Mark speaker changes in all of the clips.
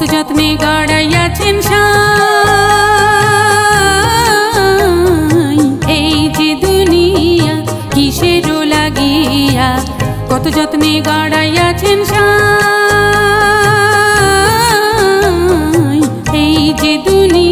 Speaker 1: কত যত্নে গড়াইয়াছেন এই যে দুনিয়া কিসের লাগিয়া কত যত্নে গড়াইয়াছেন এই যে দুনিয়া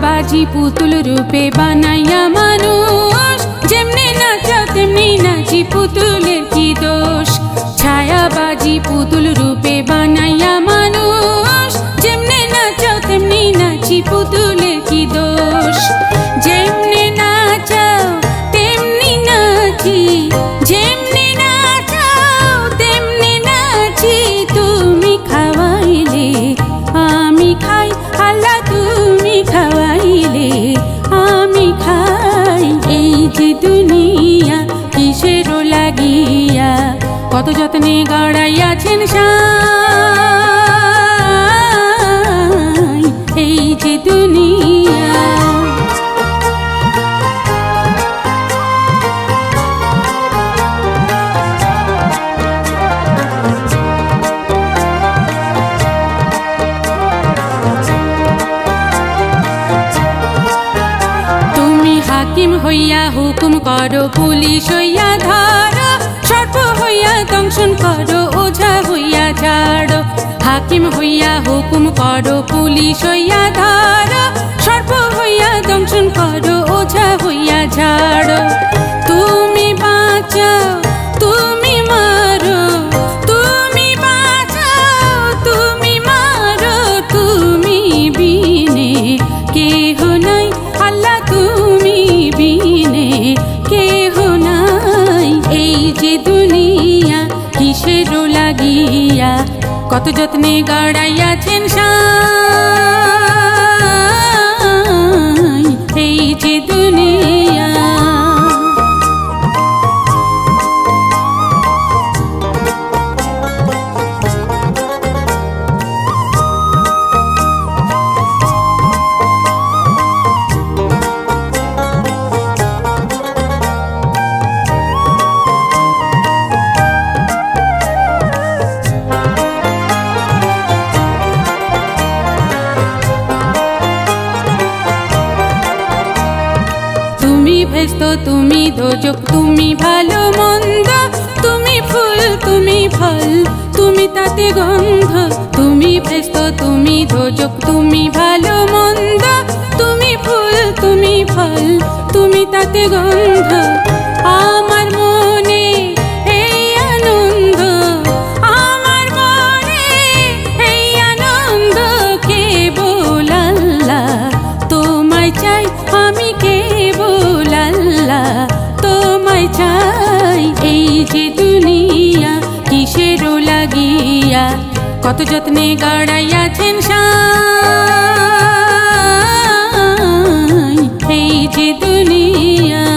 Speaker 1: ছায়াবাজি পুতুল রূপে বানাইয়া মানুষ। যেমনি নাচাও তেমনি নাচি পুতুলের কি দোষ? ছায়াবাজি পুতুল রূপে বানাইয়া মানুষ। যেমনি নাচাও তেমনি নাচি পুতুলের কি দোষ? যেমনি নাচাও, তেমনি নাচি। যেমনি নাচাও, তেমনি নাচি। তুমি খাওয়াইলে, আমি খাই, আল্লাহ তুমি খাওয়াইলে আমি খাই এই যে দুনিয়া কিসেরও লাগিয়া? কত যত্নে গড়াইয়াছেন সাই হাকিম হইয়া হুকুম করো, পুলিশ হইয়া ধরো, সর্প হইয়া দংশন করো, ওঝা হইয়া ঝাড়ো। হাকিম হইয়া হুকুম করো, পুলিশ হইয়া ধরো, সর্প হইয়া দংশন করো, ওঝা হইয়া ঝাড়ো। তুমি দুনিয়া কিসের লাগিয়া কত যত্নে গড়াইয়াছেন সাই ভেস্ত তুমি দোজক, তুমি ভালো, মন্দ। তুমি ফুল, তুমি ফল। তুমি তাতে গন্ধ। তুমি ভেস্ত তুমি দোজক, তুমি ভালো, মন্দ। তুমি ফুল, তুমি ফল। তুমি তাতে গন্ধ। আমার মনে এই আনন্দ। আমার মনে এই আনন্দ কেবল আল্লাহ। তোমায় চাই আমি কেবল আল্লাহ লাগিয়া কত যত্নে গড়াইয়াছেন সেই যে দুনিয়া।